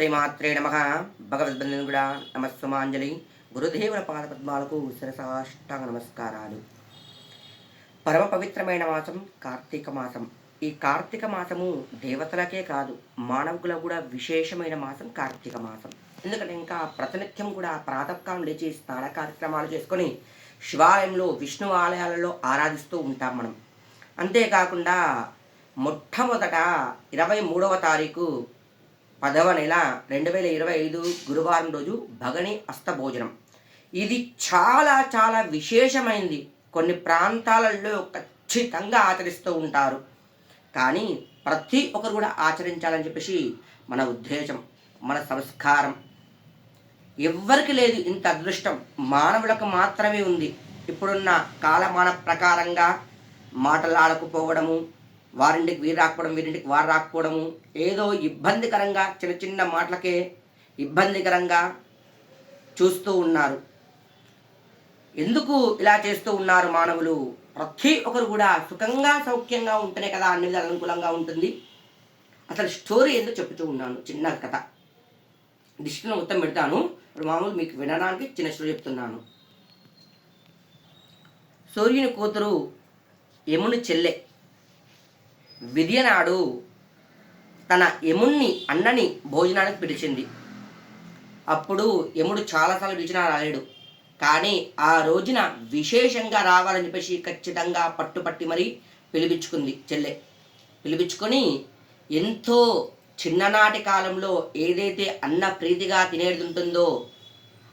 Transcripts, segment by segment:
శ్రీమాత్రే నమ. భగవద్బంధను కూడా నమస్సుమాంజలి. గురుదేవుల పాదపద్మాలకు శిరసాష్టాంగ నమస్కారాలు. పరమ పవిత్రమైన మాసం కార్తీక మాసం. ఈ కార్తీక మాసము దేవతలకే కాదు మానవులకు కూడా విశేషమైన మాసం కార్తీక మాసం. ఎందుకంటే ఇంకా ప్రతినిత్యం కూడా ప్రాతకాలం లేచి స్నాన కార్యక్రమాలు చేసుకొని శివాలయంలో విష్ణు ఆలయాలలో ఆరాధిస్తూ ఉంటాం మనం. అంతేకాకుండా మొట్టమొదట ఇరవై మూడవ తారీఖు పదవ నెల రెండు వేల ఇరవై ఐదు గురువారం రోజు భగని అస్తభోజనం. ఇది చాలా చాలా విశేషమైంది. కొన్ని ప్రాంతాలలో ఖచ్చితంగా ఆచరిస్తూ ఉంటారు. కానీ ప్రతి ఒక్కరు కూడా ఆచరించాలని చెప్పేసి మన ఉద్దేశం మన సంస్కారం. ఎవ్వరికి లేదు ఇంత అదృష్టం. మానవులకు మాత్రమే ఉంది. ఇప్పుడున్న కాలమాన ప్రకారంగా మాటలాడకపోవడము వారింటికి వీరు రాకపోవడం వీరింటికి వారు రాకపోవడము ఏదో ఇబ్బందికరంగా చిన్న చిన్న మాటలకే ఇబ్బందికరంగా చూస్తూ ఉన్నారు. ఎందుకు ఇలా చేస్తూ ఉన్నారు మానవులు? ప్రతి ఒక్కరు కూడా సుఖంగా సౌఖ్యంగా ఉంటేనే కదా అన్ని విధాలు అనుకూలంగా ఉంటుంది. అసలు స్టోరీ ఏందో చెప్తూ ఉన్నాను చిన్న కథ. దిష్టిని మొత్తం పెడతాను. ఇప్పుడు మామూలు మీకు వినడానికి చిన్న స్టోరీ చెప్తున్నాను. సూర్యుని కూతురు యముని చెల్లె. విదియనాడు తన యముణ్ణి అన్నని భోజనానికి పిలిచింది. అప్పుడు యముడు చాలాసార్లు పిలిచినా రాలేడు. కానీ ఆ రోజున విశేషంగా రావాలని చెప్పేసి ఖచ్చితంగా పట్టుపట్టి మరీ పిలిపించుకుంది చెల్లె. పిలిపించుకొని ఎంతో చిన్ననాటి కాలంలో ఏదైతే అన్న ప్రీతిగా తినేది ఉంటుందో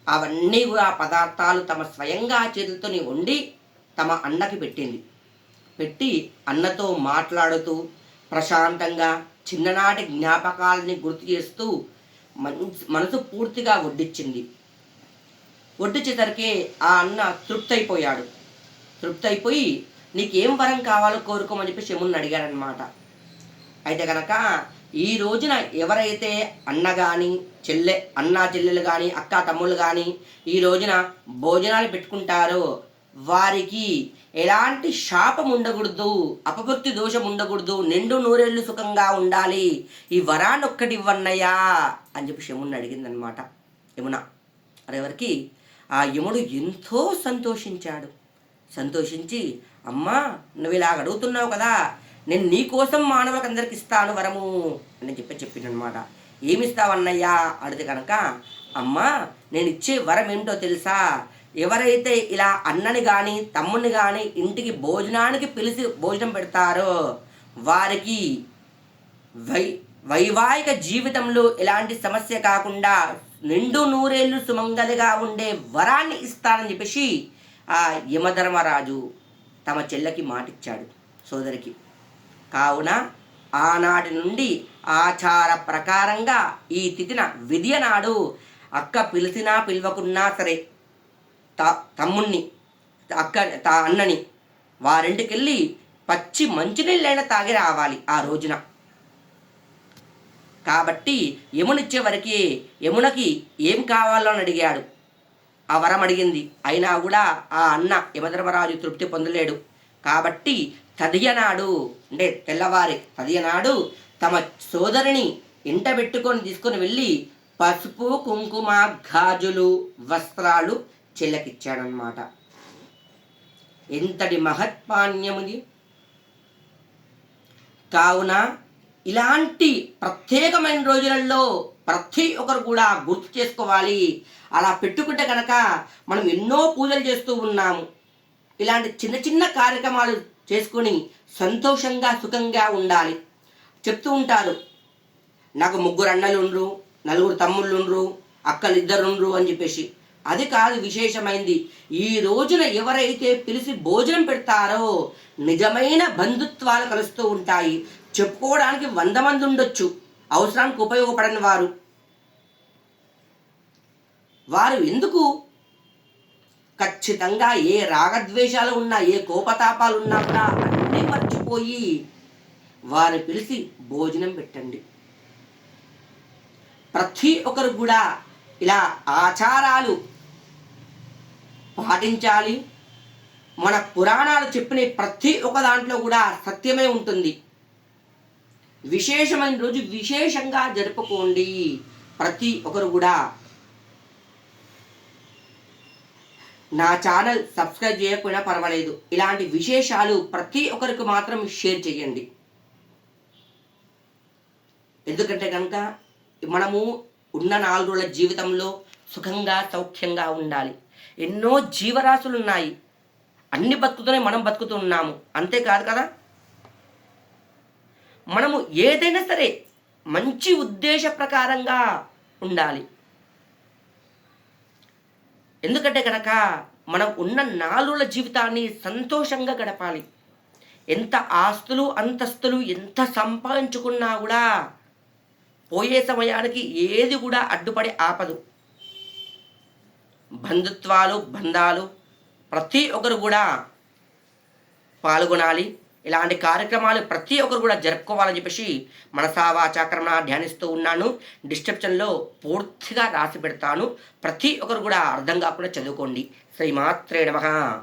అవన్నీ కూడా పదార్థాలు తమ స్వయంగా చేతులతోని వండి తమ అన్నకి పెట్టింది. పెట్టి అన్నతో మాట్లాడుతూ ప్రశాంతంగా చిన్ననాటి జ్ఞాపకాలని గుర్తు చేస్తూ మనసు మనసు పూర్తిగా వడ్డించింది వడ్డించేసరికి ఆ అన్న తృప్తి అయిపోయాడు తృప్తి అయిపోయి నీకేం వరం కావాలో కోరుకోమని చెప్పి శముని అడిగాడనమాట అయితే కనుక ఈ రోజున ఎవరైతే అన్న కానీ చెల్లె అన్న చెల్లెలు కానీ అక్క తమ్ముళ్ళు కానీ ఈ రోజున భోజనాలు పెట్టుకుంటారో వారికి ఎలాంటి శాపం ఉండకూడదు అపభక్తి దోషం ఉండకూడదు నిండు నూరేళ్ళు సుఖంగా ఉండాలి ఈ వరాన్ని ఒక్కటి ఇవ్వన్నయ్యా అని చెప్పి యముణ్ణి అడిగిందనమాట యమున మరి ఆ యముడు ఎంతో సంతోషించాడు. సంతోషించి అమ్మా నువ్వు ఇలాగ అడుగుతున్నావు కదా నేను నీకోసం మానవులకు అందరికి ఇస్తాను వరము అని చెప్పి చెప్పిందనమాట ఏమి ఇస్తావన్నయ్యా కనుక అమ్మా నేను ఇచ్చే వరం ఏంటో తెలుసా? ఎవరైతే ఇలా అన్నని కానీ తమ్ముని కానీ ఇంటికి భోజనానికి పిలిచి భోజనం పెడతారో వారికి వై వైవాహిక జీవితంలో ఎలాంటి సమస్య కాకుండా నిండు నూరేళ్ళు సుమంగలిగా ఉండే వరాన్ని ఇస్తానని చెప్పేసి ఆ యమధర్మరాజు తమ చెల్లెకి మాటిచ్చాడు సోదరికి. కావున ఆనాటి నుండి ఆచార ప్రకారంగా ఈ తిథిన విద్య నాడు అక్క పిలిచినా పిలవకున్నా సరే త తమ్ముణ్ణి అక్క తా అన్నని వారింటికెళ్ళి పచ్చి మంచినీళ్ళైనా తాగి రావాలి ఆ రోజున. కాబట్టి యమునిచ్చే వరకు యమునకి ఏం కావాలో అని అడిగాడు. ఆ వరం అడిగింది. అయినా కూడా ఆ అన్న యమధర్మరాజు తృప్తి పొందలేడు. కాబట్టి తదియనాడు అంటే తెల్లవారి తదియనాడు తమ సోదరిని ఇంట పెట్టుకొని తీసుకొని వెళ్ళి పసుపు కుంకుమ గాజులు వస్త్రాలు చెల్లకిచ్చాడనమాట ఎంతటి మహత్పాణ్యముది. కావున ఇలాంటి ప్రత్యేకమైన రోజులలో ప్రతి ఒక్కరు కూడా గుర్తు చేసుకోవాలి. అలా పెట్టుకుంటే కనుక మనం ఎన్నో పూజలు చేస్తూ ఉన్నాము. ఇలాంటి చిన్న చిన్న కార్యక్రమాలు చేసుకొని సంతోషంగా సుఖంగా ఉండాలి. చెప్తూ ఉంటారు. నాకు ముగ్గురు అన్నలు ఉండ్రు నలుగురు తమ్ముళ్ళు ఉండ్రు అక్కలు ఇద్దరు ఉండ్రు అని చెప్పేసి. అది కాదు విశేషమైంది. ఈ రోజున ఎవరైతే పిలిచి భోజనం పెడతారో నిజమైన బంధుత్వాలు కలుస్తూ ఉంటాయి. చెప్పుకోవడానికి వంద మంది ఉండొచ్చు. అవసరానికి ఉపయోగపడని వారు. వారు ఎందుకు? ఖచ్చితంగా ఏ రాగద్వేషాలు ఉన్నా ఏ కోపతాపాలు ఉన్నా కూడా అన్నీ మర్చిపోయి వారు పిలిచి భోజనం పెట్టండి. ప్రతి ఒక్కరు కూడా ఇలా ఆచారాలు పాటించాలి మన పురాణాలు చెప్పిన ప్రతి ఒక్క దాంట్లో కూడా సత్యమే ఉంటుంది. విశేషమైన రోజు విశేషంగా జరుపుకోండి. ప్రతి ఒక్కరు కూడా నా ఛానల్ సబ్స్క్రైబ్ చేయకపోయినా పర్వాలేదు. ఇలాంటి విశేషాలు ప్రతి ఒక్కరికి మాత్రం షేర్ చేయండి. ఎందుకంటే కనుక మనము ఉన్న నాలుగు రోజుల జీవితంలో సుఖంగా సౌఖ్యంగా ఉండాలి. ఎన్నో జీవరాశులు ఉన్నాయి అన్ని బతుకుతూనే మనం బతుకుతున్నాము అంతేకాదు కదా మనము ఏదైనా సరే మంచి ఉద్దేశ ప్రకారంగా ఉండాలి. ఎందుకంటే కనుక మనం ఉన్న నాలుగుల జీవితాన్ని సంతోషంగా గడపాలి. ఎంత ఆస్తులు అంతస్తులు ఎంత సంపాదించుకున్నా కూడా పోయే సమయానికి ఏది కూడా అడ్డుపడి ఆపదు. బంధుత్వాలు బంధాలు ప్రతి ఒక్కరు కూడా పాల్గొనాలి. ఇలాంటి కార్యక్రమాలు ప్రతి ఒక్కరు కూడా జరుపుకోవాలని చెప్పేసి మనసావాచాక్రమణ ధ్యానిస్తూ ఉన్నాను. డిస్క్రిప్షన్లో పూర్తిగా రాసి పెడతాను. ప్రతి ఒక్కరు కూడా అర్థం కాకుండా చదువుకోండి. శ్రీమాత్రే నమః.